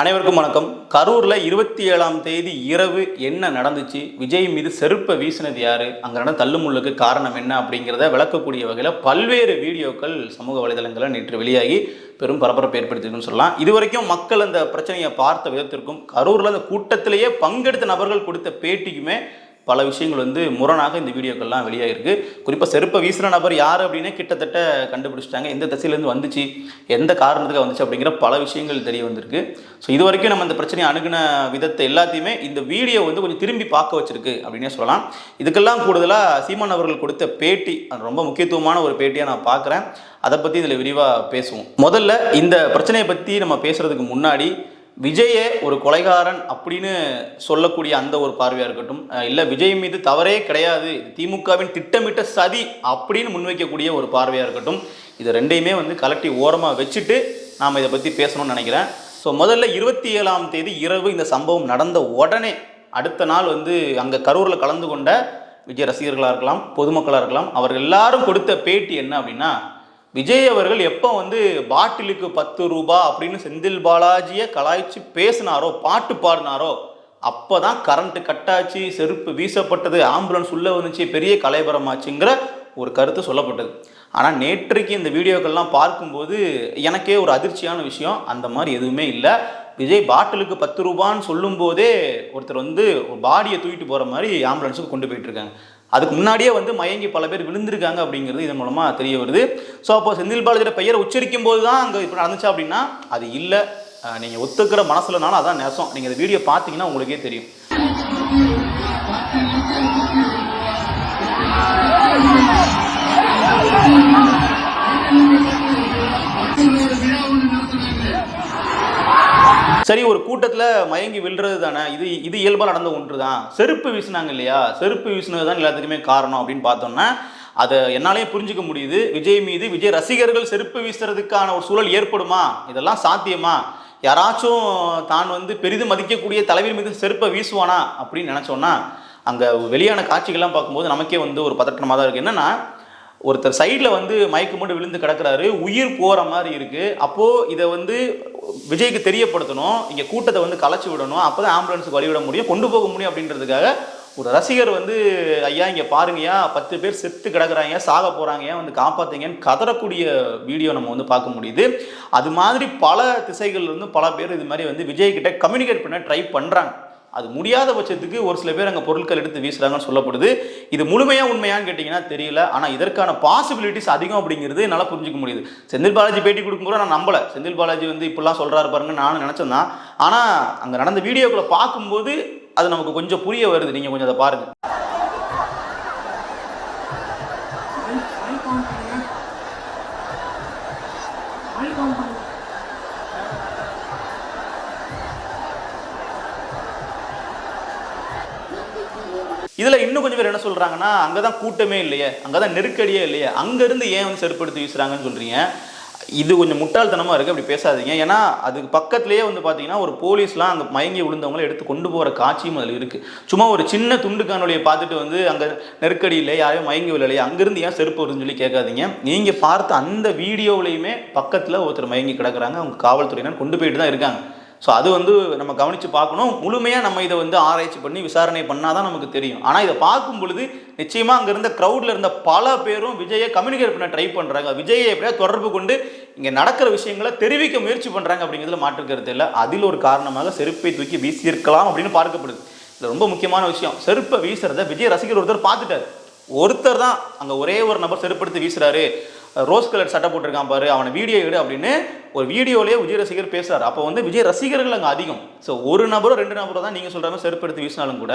அனைவருக்கும் வணக்கம். கரூரில் இருபத்தி ஏழாம் தேதி இரவு என்ன நடந்துச்சு? விஜய் மீது செருப்பை வீசினது யாரு? அங்கே நடந்த தள்ளுமுள்ளுக்கு காரணம் என்ன அப்படிங்கிறத விளக்கக்கூடிய வகையில் பல்வேறு வீடியோக்கள் சமூக வலைதளங்களில் நேற்று வெளியாகி பெரும் பரபரப்பு ஏற்படுத்திருக்குன்னு சொல்லலாம். இதுவரைக்கும் மக்கள் அந்த பிரச்சனையை பார்த்த விதத்திற்கும் கரூரில் அந்த கூட்டத்திலேயே பங்கெடுத்த நபர்கள் கொடுத்த பேட்டிக்குமே பல விஷயங்கள் வந்து முரணாக இந்த வீடியோக்கள்லாம் வெளியாகிருக்கு குறிப்பாக செருப்பை வீசுகிற நபர் யார் அப்படின்னே கிட்டத்தட்ட கண்டுபிடிச்சிட்டாங்க. எந்த திசையிலேருந்து வந்துச்சு எந்த காரணத்துக்கு வந்துச்சு அப்படிங்கிற பல விஷயங்கள் தெரிய வந்திருக்கு. ஸோ இது வரைக்கும் நம்ம இந்த பிரச்சனையை அணுகின விதத்தை எல்லாத்தையுமே இந்த வீடியோ வந்து கொஞ்சம் திரும்பி பார்க்க வச்சிருக்கு அப்படின்னே சொல்லலாம். இதுக்கெல்லாம் கூடுதலாக சீமான் அவர்கள் கொடுத்த பேட்டி அது ரொம்ப முக்கியத்துவமான ஒரு பேட்டியாக நான் பார்க்குறேன். அதை பற்றி இதில் விரிவாக பேசுவோம். முதல்ல இந்த பிரச்சனையை பற்றி நம்ம பேசுகிறதுக்கு முன்னாடி விஜயே ஒரு கொலைகாரன் அப்படின்னு சொல்லக்கூடிய அந்த ஒரு பார்வையாக இருக்கட்டும் இல்லை விஜய் மீது தவறே கிடையாது திமுகவின் திட்டமிட்ட சதி அப்படின்னு முன்வைக்கக்கூடிய ஒரு பார்வையாக இருக்கட்டும் இது ரெண்டையுமே வந்து கலட்டி ஓரமாக வச்சுட்டு நாம் இதை பற்றி பேசணும்னு நினைக்கிறேன். ஸோ முதல்ல இருபத்தி ஏழாம் தேதி இரவு இந்த சம்பவம் நடந்த உடனே அடுத்த நாள் வந்து அங்கே கரூரில் கலந்து கொண்ட விஜய் ரசிகர்களாக இருக்கலாம் பொதுமக்களாக இருக்கலாம் அவர்கள் எல்லாரும் கொடுத்த பேட்டி என்ன அப்படின்னா விஜய் அவர்கள் எப்போ வந்து பாட்டிலுக்கு பத்து ரூபா அப்படின்னு செந்தில் பாலாஜியை கலாய்ச்சி பேசினாரோ பாட்டு பாடினாரோ அப்போ தான் கரண்ட்டு கட்டாச்சு செருப்பு வீசப்பட்டது ஆம்புலன்ஸ் உள்ளே வந்துச்சு பெரிய கலைபரமாச்சுங்கிற ஒரு கருத்து சொல்லப்பட்டது. ஆனால் நேற்றைக்கு இந்த வீடியோக்கள்லாம் பார்க்கும்போது எனக்கே ஒரு அதிர்ச்சியான விஷயம் அந்த மாதிரி எதுவுமே இல்லை. விஜய் பாட்டிலுக்கு பத்து ரூபான்னு சொல்லும்போதே ஒருத்தர் வந்து ஒரு பாடியை தூக்கிட்டு போகிற மாதிரி ஆம்புலன்ஸுக்கு கொண்டு போயிட்டுருக்காங்க அதுக்கு முன்னாடியே வந்து மயங்கி பல பேர் விழுந்திருக்காங்க அப்படிங்கிறது இதன் மூலமாக தெரிய வருது. ஸோ அப்போ செந்தில் பாலாஜியோட பெயரை உச்சரிக்கும் போது தான் அங்கே இப்போ நடந்துச்சா அப்படின்னா அது இல்லை. நீங்கள் ஒத்துக்கிற மனசுலனாலும் அதான் நெசம். நீங்கள் இந்த வீடியோ பார்த்தீங்கன்னா உங்களுக்கே தெரியும். சரி ஒரு கூட்டத்தில் மயங்கி விழுறது தானே? இது இது இயல்பாக நடந்த ஒன்று தான் செருப்பு வீசினாங்க இல்லையா? செருப்பு வீசினது தான் எல்லாத்துக்குமே காரணம் அப்படின்னு பார்த்தோம்னா அதை என்னாலே புரிஞ்சுக்க முடியுது. விஜய் மீது விஜய் ரசிகர்கள் செருப்பு வீசுறதுக்கான ஒரு சூழல் ஏற்படுமா? இதெல்லாம் சாத்தியமா? யாராச்சும் தான் வந்து பெரிதும் மதிக்கக்கூடிய தலைவர் மீது செருப்பை வீசுவானா? அப்படின்னு நினச்சோன்னா அங்கே வெளியான காட்சிகள்லாம் பார்க்கும்போது நமக்கே வந்து ஒரு பதட்டமாக தான் இருக்குது என்னென்னா ஒருத்தர் சைடில் வந்து மயக்கு மட்டும் விழுந்து கிடக்குறாரு உயிர் போகிற மாதிரி இருக்குது அப்போது இதை வந்து விஜய்க்கு தெரியப்படுத்தணும். இங்கே கூட்டத்தை வந்து கலைச்சி விடணும். அப்போ தான் ஆம்புலன்ஸுக்கு வழிவிட முடியும் கொண்டு போக முடியும் அப்படின்றதுக்காக ஒரு ரசிகர் வந்து ஐயா இங்கே பாருங்கய்யா பத்து பேர் செத்து கிடக்குறாங்க சாக போகிறாங்க வந்து காப்பாற்றுங்கன்னு கதறக்கூடிய வீடியோ நம்ம வந்து பார்க்க முடியுது. அது மாதிரி பல திசைகள்லேருந்து பல பேர் இது மாதிரி வந்து விஜய்கிட்ட கம்யூனிகேட் பண்ண ட்ரை பண்ணுறாங்க அது முடியாத பட்சத்துக்கு ஒரு சில பேர் அங்கே பொருட்கள் எடுத்து வீசுகிறாங்கன்னு சொல்லப்படுது. இது முழுமையாக உண்மையான்னு கேட்டிங்கன்னா தெரியல. ஆனால் இதற்கான பாசிபிலிட்டிஸ் அதிகம் அப்படிங்கிறது என்னால் புரிஞ்சிக்க முடியுது. செந்தில் பாலாஜி பேட்டி கொடுக்கும்போது நான் நம்பலை. செந்தில் பாலாஜி வந்து இப்படிலாம் சொல்கிறாரு பாருங்க நானும் நினச்சேன் தான். ஆனால் அங்கே நடந்த வீடியோக்களை பார்க்கும்போது அது நமக்கு கொஞ்சம் புரிய வருது. நீங்கள் கொஞ்சம் அதை பாருங்கள் இதில் இன்னும் கொஞ்சம் பேர் என்ன சொல்கிறாங்கன்னா அங்கே தான் கூட்டமே இல்லையே அங்கே தான் நெருக்கடியே இல்லையே அங்கேருந்து ஏன் வந்து செருப்படுத்தி வீசுகிறாங்கன்னு சொல்கிறீங்க இது கொஞ்சம் முட்டாள்தனமாக இருக்குது அப்படி பேசாதீங்க. ஏன்னா அதுக்கு பக்கத்துலேயே வந்து பார்த்தீங்கன்னா ஒரு போலீஸ்லாம் அங்கே மயங்கி விழுந்தவங்களை எடுத்து கொண்டு போகிற காட்சியும் அதில் இருக்குது சும்மா ஒரு சின்ன துண்டு காணொலியை பார்த்துட்டு வந்து அங்கே நெருக்கடி இல்லை யாரையும் மயங்கி விழலையே அங்கேருந்து ஏன் செருப்பு வருதுன்னு சொல்லி கேட்காதீங்க. நீங்கள் பார்த்த அந்த வீடியோவிலையுமே பக்கத்தில் ஒருத்தர் மயங்கி கிடக்குறாங்க அவங்க காவல்துறையினர் கொண்டு போயிட்டு தான் இருக்காங்க. ஸோ அது வந்து நம்ம கவனித்து பார்க்கணும். முழுமையாக நம்ம இதை வந்து ஆராய்ச்சி பண்ணி விசாரணை பண்ணால் தான் நமக்கு தெரியும். ஆனால் இதை பார்க்கும் பொழுது நிச்சயமாக அங்கே இருந்த க்ரௌடில் இருந்த பல பேரும் விஜயை கம்யூனிகேட் பண்ண ட்ரை பண்ணுறாங்க விஜயை எப்படியா தொடர்பு கொண்டு இங்கே நடக்கிற விஷயங்களை தெரிவிக்க முயற்சி பண்ணுறாங்க அப்படிங்கிறதுல மாற்றுக்கிறது இல்லை. அதில் ஒரு காரணமாக செருப்பை தூக்கி வீசியிருக்கலாம் அப்படின்னு பார்க்கப்படுது. இது ரொம்ப முக்கியமான விஷயம். செருப்பை வீசுறத விஜய் ரசிகர் ஒருத்தர் பார்த்துட்டாரு. ஒருத்தர் தான் அங்கே ஒரே ஒரு நபர் செருப்படுத்தி வீசுறாரு. ரோஸ் கலர் சட்டை போட்டிருக்கான் பாரு அவனை வீடியோ எடு அப்படின்னு ஒரு வீடியோலேயே விஜய் ரசிகர் பேசுறாரு. அப்போ வந்து விஜய் ரசிகர்கள் அங்கே அதிகம். ஸோ ஒரு நபரோ ரெண்டு நபரோ தான் நீங்கள் சொல்கிற மாதிரி செருப்படுத்தி வீசினாலும் கூட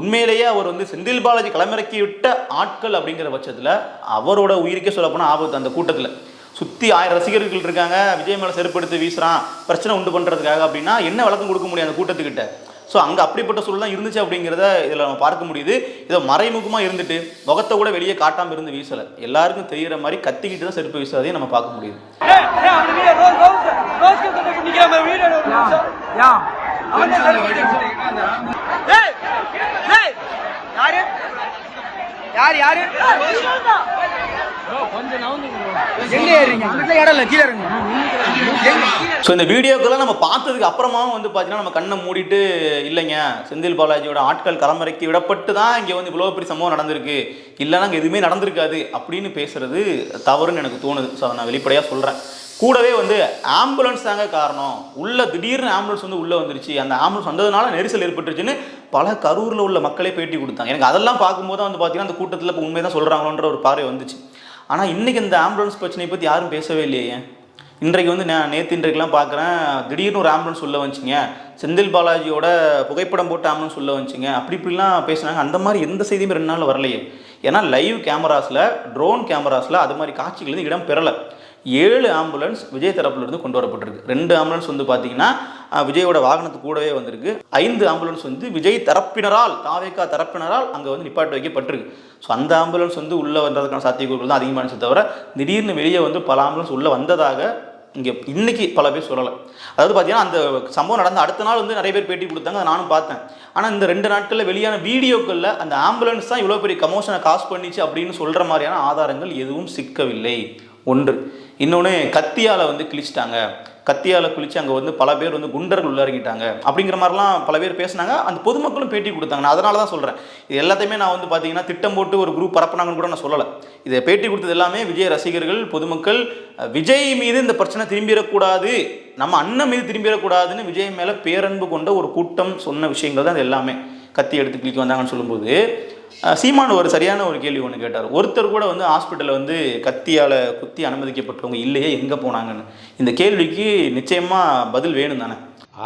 உண்மையிலேயே அவர் வந்து செந்தில் பாலாஜி களமிறக்கி விட்ட ஆட்கள் அப்படிங்கிற பட்சத்தில் அவரோட உயிருக்கே சொல்லப்போனால் ஆபத்து அந்த கூட்டத்தில். சுற்றி ஆயிரம் ரசிகர்கள் இருக்காங்க விஜய் மேலே செருப்படுத்தி வீசுகிறான் பிரச்சனை உண்டு பண்ணுறதுக்காக அப்படின்னா என்ன விளக்கம் கொடுக்க முடியும் அந்த கூட்டத்துக்கிட்ட? ஸோ அங்கே அப்படிப்பட்ட சூழல் தான் இருந்துச்சு அப்படிங்கிறத இதில் நம்ம பார்க்க முடியுது. இதை மறைமுகமாக இருந்துட்டு முகத்தை கூட வெளியே காட்டாமல் இருந்து வீசலை. எல்லாருக்கும் தெரியிற மாதிரி கத்திக்கிட்டு தான் செருப்பு வீசுறதையும் நம்ம பார்க்க முடியுது. யாரு? யார் ஸோ இந்த வீடியோக்கெல்லாம் நம்ம பார்த்ததுக்கு அப்புறமாவும் வந்து பார்த்தீங்கன்னா நம்ம கண்ணை மூடிட்டு இல்லைங்க செந்தில் பாலாஜியோட ஆட்கள் களமிறக்கி விடப்பட்டு தான் இங்கே வந்து இவ்வளோ பெரிய சம்பவம் நடந்திருக்கு. இல்லைன்னா அங்கே எதுவுமே நடந்திருக்காது அப்படின்னு பேசுறது தவறுன்னு எனக்கு தோணுது. ஸோ அதை நான் வெளிப்படையாக சொல்கிறேன் கூடவே வந்து ஆம்புலன்ஸ் தாங்க காரணம். உள்ள திடீர்னு ஆம்புலன்ஸ் வந்து உள்ளே வந்துருச்சு. அந்த ஆம்புலன்ஸ் வந்ததுனால நெரிசல் ஏற்பட்டுருச்சுன்னு பல கரூரில் உள்ள மக்களே பேட்டி கொடுத்தாங்க. எனக்கு அதெல்லாம் பார்க்கும்போது வந்து பார்த்தீங்கன்னா அந்த கூட்டத்தில் இப்போ உண்மை தான் சொல்கிறாங்களோன்ற ஒரு பார்வை வந்துச்சு. ஆனால் இன்னைக்கு இந்த ஆம்புலன்ஸ் பிரச்சனையை பற்றி யாரும் பேசவே இல்லையே. இன்றைக்கு வந்து நான் நேற்று இன்றைக்கெலாம் பார்க்குறேன் திடீர்னு ஒரு ஆம்புலன்ஸ் உள்ள வந்துச்சுங்க. செந்தில் பாலாஜியோட புகைப்படம் போட்டு ஆம்புலன்ஸ் உள்ள வச்சுங்க அப்படி இப்படிலாம் பேசுனாங்க. அந்த மாதிரி எந்த செய்தியுமே ரெண்டு நாள் வரலையே. ஏன்னா லைவ் கேமராஸில் ட்ரோன் கேமராஸில் அது மாதிரி காட்சிகள் இடம் பெறலை. ஏழு ஆம்புலன்ஸ் விஜய் தரப்புலேருந்து கொண்டு வரப்பட்டிருக்கு. ரெண்டு ஆம்புலன்ஸ் வந்து பார்த்தீங்கன்னா விஜயோட வாகனத்து கூடவே வந்திருக்கு. ஐந்து ஆம்புலன்ஸ் வந்து விஜய் தரப்பினரால் தாவேக்கா தரப்பினரால் அங்கே வந்து நிப்பாட்டி வைக்கப்பட்டிருக்கு. ஸோ அந்த ஆம்புலன்ஸ் வந்து உள்ளே வந்ததுக்கான சாத்தியக்கூறுகள் தான் அதிகமானது தவிர திடீர்னு வெளியே வந்து பல ஆம்புலன்ஸ் உள்ளே வந்ததாக இங்கே இன்னைக்கு பல பேர் சொல்லலை. அதாவது பார்த்தீங்கன்னா அந்த சம்பவம் நடந்த அடுத்த நாள் வந்து நிறைய பேர் பேட்டி கொடுத்தாங்க அதை நானும் பார்த்தேன். ஆனால் இந்த ரெண்டு நாட்களில் வெளியான வீடியோக்களில் அந்த ஆம்புலன்ஸ் தான் இவ்வளோ பெரிய கமோஷனை காசு பண்ணிச்சு அப்படின்னு சொல்கிற மாதிரியான ஆதாரங்கள் எதுவும் சிக்கவில்லை. ஒன்று இன்னொன்று கத்தியால் வந்து கிழிச்சிட்டாங்க. கத்தியால் குளிச்சு அங்கே வந்து பல பேர் வந்து குண்டர்கள் உள்ளறங்கிட்டாங்க அப்படிங்கிற மாதிரிலாம் பல பேர் பேசினாங்க. அந்த பொதுமக்களும் பேட்டி கொடுத்தாங்க. நான் அதனால தான் சொல்கிறேன் இது எல்லாத்தையுமே நான் வந்து பார்த்தீங்கன்னா திட்டம் போட்டு ஒரு குரூப் பரப்புனாங்கன்னு கூட நான் சொல்லலை. இதை பேட்டி கொடுத்தது எல்லாமே விஜய் ரசிகர்கள் பொதுமக்கள் விஜய் மீது இந்த பிரச்சனை திரும்பிடக்கூடாது. நம்ம அண்ணன் மீது திரும்பிடக்கூடாதுன்னு விஜய் மேலே பேரன்பு கொண்ட ஒரு கூட்டம் சொன்ன விஷயங்கள் தான் இது எல்லாமே. கத்தி எடுத்து கிளிக்கு வந்தாங்கன்னு சொல்லும்போது சீமான் ஒரு சரியான ஒரு கேள்வி ஒன்று கேட்டார். ஒருத்தர் கூட வந்து ஹாஸ்பிட்டலில் வந்து கத்தியால் குத்தி அனுமதிக்கப்பட்டவங்க இல்லையே எங்கே போனாங்கன்னு. இந்த கேள்விக்கு நிச்சயமாக பதில் வேணும் தானே?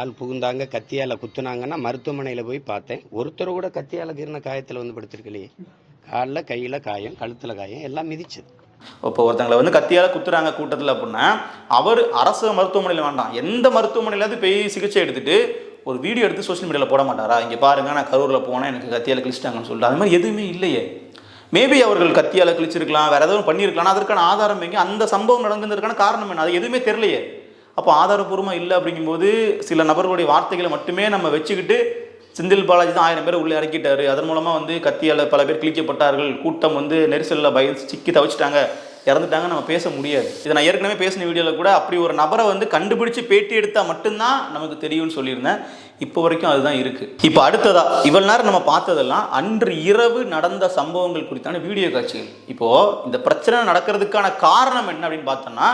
ஆள் புகுந்தாங்க கத்தியால குத்துனாங்கன்னா மருத்துவமனையில் போய் பார்த்தேன். ஒருத்தர் கூட கத்தியால கீர்ன காயத்தில் வந்து படுத்திருக்கலையே. காலில் கையில் காயம் கழுத்தில் காயம் எல்லாம் மிதிச்சது. இப்போ ஒருத்தங்களை வந்து கத்தியால் குத்துறாங்க கூட்டத்தில் அப்படின்னா அவர் அரசு மருத்துவமனையில் வேண்டாம். எந்த மருத்துவமனையிலாவது போய் சிகிச்சை எடுத்துட்டு ஒரு வீடியோ எடுத்து சோஷியல் மீடியாவில் போட மாட்டாரா? இங்கே பாருங்க நான் கரூரில் போனால் எனக்கு கத்தியால் கிழிச்சிட்டாங்கன்னு சொல்லிட்டு. அது மாதிரி எதுவுமே இல்லையே. மேபி அவர்கள் கத்தியால் கிழிச்சிருக்கலாம் வேறு எதுவும் பண்ணியிருக்கலாம் அதற்கான ஆதாரம் எங்கே? அந்த சம்பவம் நடந்ததற்கான காரணம் என்ன? அது எதுவுமே தெரியலையே. அப்போ ஆதாரபூர்வமாக இல்லை அப்படிங்கும்போது சில நபர்களுடைய வார்த்தைகளை மட்டுமே நம்ம வச்சுக்கிட்டு செந்தில் பாலாஜி தான் ஆயிரம் பேர் உள்ளே இறக்கிட்டாரு. அதன் மூலமாக வந்து கத்தியால் பல பேர் கிழிக்கப்பட்டார்கள். கூட்டம் வந்து நெரிசலில் பய சிக்கி தவிச்சிட்டாங்க. இறந்துட்டாங்க நம்ம பேச முடியாது. இதை நான் ஏற்கனவே பேசின வீடியோவில் கூட அப்படி ஒரு நபரை வந்து கண்டுபிடிச்சு பேட்டி எடுத்தால் மட்டும்தான் நமக்கு தெரியும்னு சொல்லியிருந்தேன். இப்போ வரைக்கும் அதுதான் இருக்குது இப்போ அடுத்ததா இவ்வளோ நேரம் நம்ம பார்த்ததெல்லாம் அன்று இரவு நடந்த சம்பவங்கள் குறித்தான வீடியோ காட்சிகள். இப்போது இந்த பிரச்சனை நடக்கிறதுக்கான காரணம் என்ன அப்படின்னு பார்த்தோம்னா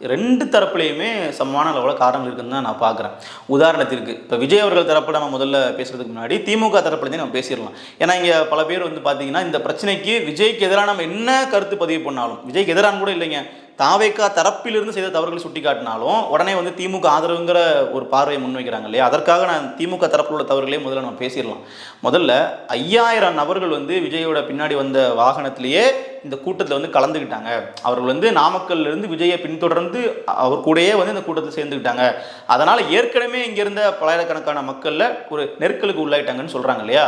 ரெண்டு தரப்புலையுமே சமமான அளவில் காரணங்கள் இருக்குன்னு தான் நான் பார்க்குறேன். உதாரணத்திற்கு இப்போ விஜய் அவர்கள் தரப்பில் நம்ம முதல்ல பேசுறதுக்கு முன்னாடி திமுக தரப்புலேருந்து நம்ம பேசிடலாம். ஏன்னா இங்கே பல பேர் வந்து பார்த்தீங்கன்னா இந்த பிரச்சனைக்கு விஜய்க்கு எதிராக நம்ம என்ன கருத்து பதிவு பண்ணாலும் விஜய்க்கு எதிரான கூட இல்லைங்க. தாவேக்கா தரப்பிலிருந்து செய்த தவறுகளை சுட்டி காட்டினாலும் உடனே வந்து திமுக ஆதரவுங்கிற ஒரு பார்வையை முன்வைக்கிறாங்க இல்லையா? அதற்காக நான் திமுக தரப்பில் உள்ள தவறுகளே முதல்ல நம்ம பேசிடலாம். முதல்ல ஐயாயிரம் நபர்கள் வந்து விஜயோட பின்னாடி வந்த வாகனத்திலேயே இந்த கூட்டத்தில் வந்து கலந்துக்கிட்டாங்க அவர்கள் வந்து நாமக்கல்லிருந்து விஜயை பின்தொடர்ந்து அவர் கூடயே வந்து இந்த கூட்டத்தில் சேர்ந்துக்கிட்டாங்க அதனால் ஏற்கனவே இங்கே இருந்த பலாயிரக்கணக்கான மக்களில் ஒரு நெருக்கலுக்கு உள்ளாயிட்டாங்கன்னு சொல்கிறாங்க இல்லையா?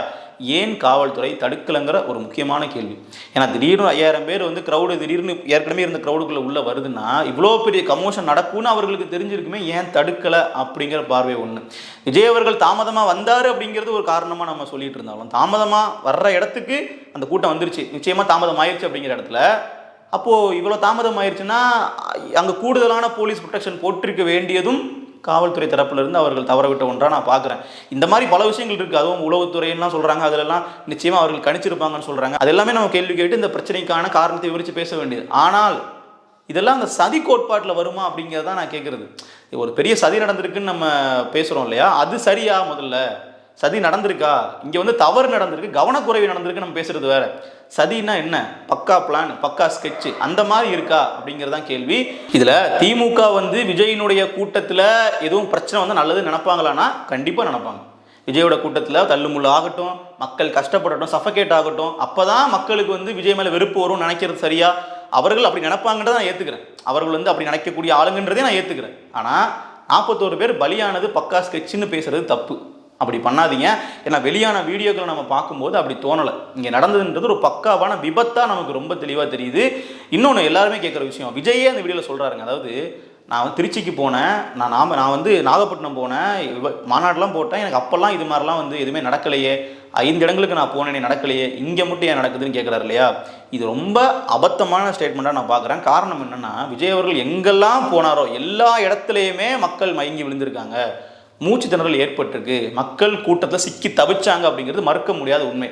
ஏன் காவல்துறை தடுக்கலைங்கிற ஒரு முக்கியமான கேள்வி. ஏன்னா திடீர்னு ஐயாயிரம் பேர் வந்து க்ரௌடு திடீர்னு ஏற்கனவே இருந்த க்ரௌடுக்குள்ளே உள்ளே வருதுன்னா இவ்வளோ பெரிய கமோஷன் நடக்கும்னு அவர்களுக்கு தெரிஞ்சிருக்குமே ஏன் தடுக்கலை அப்படிங்கிற பார்வை ஒன்று விஜய் அவர்கள் தாமதமாக வந்தார் அப்படிங்கிறது ஒரு காரணமாக நம்ம சொல்லிட்டு இருந்தாலும் தாமதமாக வர்ற இடத்துக்கு அந்த கூட்டம் வந்துருச்சு. நிச்சயமாக தாமதம் ஆயிடுச்சு அப்படிங்கிற இடத்துல அப்போது இவ்வளோ தாமதம் ஆயிடுச்சுன்னா அங்கே கூடுதலான போலீஸ் ப்ரொடெக்ஷன் போட்டிருக்க வேண்டியதும் காவல்துறை தரப்பிலிருந்து அவர்கள் தவறவிட்ட ஒன்றாக நான் பார்க்குறேன். இந்த மாதிரி பல விஷயங்கள் இருக்குது. அதுவும் உளவுத்துறையெல்லாம் சொல்கிறாங்க அதிலெல்லாம் நிச்சயமாக அவர்கள் கணிச்சிருப்பாங்கன்னு சொல்கிறாங்க அது எல்லாமே நம்ம கேள்வி கேட்டு இந்த பிரச்சனைக்கான காரணத்தை விவரித்து பேச வேண்டியது. ஆனால் இதெல்லாம் அந்த சதி கோட்பாட்டில் வருமா அப்படிங்கிறத நான் கேட்குறது. ஒரு பெரிய சதி நடந்திருக்குன்னு நம்ம பேசுகிறோம் இல்லையா? அது சரியா முதல்ல? சதி நடந்திருக்கா? இங்கே வந்து தவறு நடந்திருக்கு கவனக்குறைவு நடந்திருக்கு நம்ம பேசுறது வேற. சதினா என்ன? பக்கா பிளான் பக்கா ஸ்கெட்ச் அந்த மாதிரி இருக்கா? அப்படிங்கிறதான் கேள்வி. இதில் திமுக வந்து விஜயினுடைய கூட்டத்தில் எதுவும் பிரச்சனை வந்து நல்லது நினப்பாங்களான்னா கண்டிப்பாக நினைப்பாங்க. விஜயோட கூட்டத்தில் தள்ளுமுள்ளு ஆகட்டும் மக்கள் கஷ்டப்படட்டும் சஃபகேட் ஆகட்டும் அப்போ தான் மக்களுக்கு வந்து விஜய் மேலே வெறுப்பு வரும் நினைக்கிறது சரியா? அவர்கள் அப்படி நினைப்பாங்கன்றதை நான் ஏற்றுக்கிறேன் அவர்கள் வந்து அப்படி நினைக்கக்கூடிய ஆளுங்கன்றதே நான் ஏற்றுக்கிறேன் ஆனால் நாற்பத்தோரு பேர் பலியானது பக்கா ஸ்கெட்சுன்னு பேசுறது தப்பு. அப்படி பண்ணாதீங்க. ஏன்னா வெளியான வீடியோக்களை நம்ம பார்க்கும்போது அப்படி தோணலை. இங்கே நடந்ததுன்றது ஒரு பக்காவான விபத்தாக நமக்கு ரொம்ப தெளிவாக தெரியுது. இன்னொன்று எல்லாருமே கேட்குற விஷயம். விஜயே அந்த வீடியோவில் சொல்கிறாருங்க அதாவது நான் வந்து திருச்சிக்கு போனேன். நான் நாம நான் வந்து நாகப்பட்டினம் போனேன். மாநாடுலாம் போட்டேன். எனக்கு அப்போல்லாம் இது மாதிரிலாம் வந்து எதுவுமே நடக்கலையே. ஐந்து இடங்களுக்கு நான் போனேனே நடக்கலையே. இங்கே மட்டும் ஏன் நடக்குதுன்னு கேட்குறாரு இல்லையா? இது ரொம்ப அபத்தமான ஸ்டேட்மெண்ட்டாக நான் பார்க்குறேன் காரணம் என்னென்னா விஜய் அவர்கள் எங்கெல்லாம் போனாரோ எல்லா இடத்துலையுமே மக்கள் மயங்கி விழுந்திருக்காங்க. மூச்சு திணறல் ஏற்பட்டிருக்கு. மக்கள் கூட்டத்தில் சிக்கி தவிச்சாங்க அப்படிங்கிறது மறுக்க முடியாத உண்மை.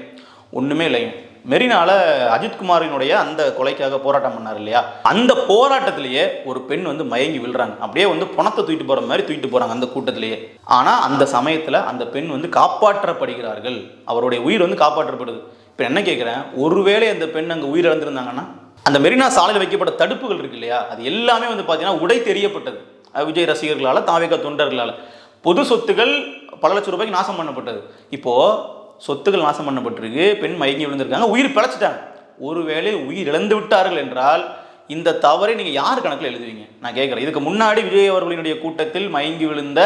ஒன்றுமே இல்லைங்க. மெரினால அஜித்குமாரினுடைய அந்த கொலைக்காக போராட்டம் பண்ணார் இல்லையா? அந்த போராட்டத்திலேயே ஒரு பெண் வந்து மயங்கி விழுறாங்க. அப்படியே வந்து பணத்தை தூக்கிட்டு போற மாதிரி தூக்கிட்டு போறாங்க அந்த கூட்டத்திலேயே. ஆனா அந்த சமயத்துல அந்த பெண் வந்து காப்பாற்றப்படுகிறார்கள். அவருடைய உயிர் வந்து காப்பாற்றப்படுது. இப்போ என்ன கேட்குறேன் ஒருவேளை அந்த பெண் அங்கே உயிர் இழந்திருந்தாங்கன்னா அந்த மெரினா சாலையில் வைக்கப்பட்ட தடுப்புகள் இருக்கு இல்லையா? அது எல்லாமே வந்து பார்த்தீங்கன்னா உடை தெரியப்பட்டது. விஜய் ரசிகர்களால் தாவேக தொண்டர்களால். பொது சொத்துகள் பல லட்சம் ரூபாய்க்கு நாசம் பண்ணப்பட்டது. இப்போ சொத்துக்கள் நாசம் பண்ணப்பட்டிருக்கு பெண் மயங்கி விழுந்திருக்காங்க உயிர் பிழைச்சிட்டாங்க. ஒருவேளை உயிர் இழந்து விட்டார்கள் என்றால் இந்த தவறை நீங்கள் யார் கணக்கில் எழுதுவீங்க? நான் கேட்குறேன். இதுக்கு முன்னாடி விஜய் அவர்களினுடைய கூட்டத்தில் மயங்கி விழுந்த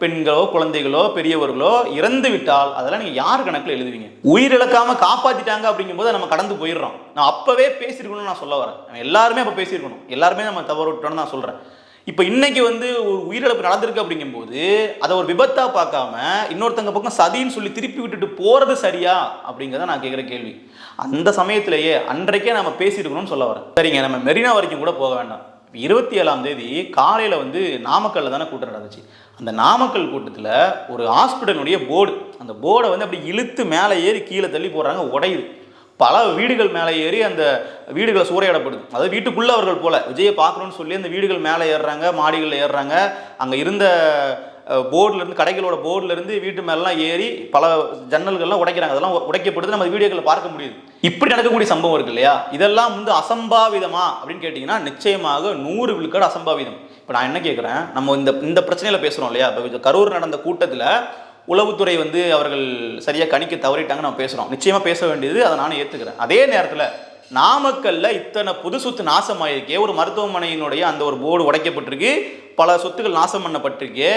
பெண்களோ குழந்தைகளோ பெரியவர்களோ இறந்து விட்டால் அதெல்லாம் நீங்கள் யார் கணக்கில் எழுதுவீங்க? உயிர் இழக்காம காப்பாற்றிட்டாங்க அப்படிங்கும்போது நம்ம கடந்து போயிடுறோம். நான் அப்போவே பேசியிருக்கணும்னு நான் சொல்ல வரேன். எல்லாருமே அப்போ பேசியிருக்கணும். எல்லாருமே நம்ம தவறு விட்டோம்னு நான் சொல்கிறேன் இப்போ இன்னைக்கு வந்து ஒரு உயிரிழப்பு நடந்திருக்கு அப்படிங்கும்போது அதை ஒரு விபத்தாக பார்க்காம இன்னொருத்தங்க பக்கம் சதின்னு சொல்லி திருப்பி விட்டுட்டு போகிறது சரியா அப்படிங்கிறத நான் கேட்குற கேள்வி. அந்த சமயத்திலேயே அன்றைக்கே நம்ம பேசியிருக்கணும்னு சொல்ல வரேன். சரிங்க நம்ம மெரினா வரைக்கும் கூட போக வேண்டாம். இருபத்தி ஏழாம் தேதி காலையில் வந்து நாமக்கல்ல தானே கூட்டம் நடந்துச்சு. அந்த நாமக்கல் கூட்டத்தில் ஒரு ஹாஸ்பிட்டலுடைய போர்டு அந்த போர்டை வந்து அப்படி இழுத்து மேலே ஏறி கீழே தள்ளி போடுறாங்க உடையுது. பல வீடுகள் மேலே ஏறி அந்த வீடுகளை சூறையாடப்படுது அதாவது வீட்டுக்குள்ள அவர்கள் போல. விஜயை பார்க்கணும்னு சொல்லி அந்த வீடுகள் மேலே ஏறுறாங்க மாடிகளில் ஏறுறாங்க. அங்கே இருந்த போர்ட்லேருந்து கடைகளோட போர்டில் இருந்து வீட்டு மேலாம் ஏறி பல ஜன்னல்கள்லாம் உடைக்கிறாங்க. அதெல்லாம் உடைக்கப்படுது. நம்ம வீடியோக்களை பார்க்க முடியுது. இப்படி நடக்கக்கூடிய சம்பவம் இருக்கு இல்லையா? இதெல்லாம் வந்து அசம்பாவிதமா அப்படின்னு கேட்டிங்கன்னா நிச்சயமாக நூறு விழுக்காடு அசம்பாவிதம். இப்போ நான் என்ன கேட்குறேன் நம்ம இந்த இந்த பிரச்சனையில் பேசுகிறோம் இல்லையா? இப்போ கரூர் நடந்த கூட்டத்தில் உளவுத்துறை வந்து அவர்கள் சரியாக கணிக்க தவறிட்டாங்க நம்ம பேசுகிறோம் நிச்சயமாக பேச வேண்டியது அதை நானும் ஏற்றுக்கிறேன் அதே நேரத்தில் நாமக்கல்ல இத்தனை புது சொத்து நாசமாயிருக்கே ஒரு மருத்துவமனையினுடைய அந்த ஒரு போர்டு உடைக்கப்பட்டிருக்கு பல சொத்துக்கள் நாசம் பண்ணப்பட்டிருக்கு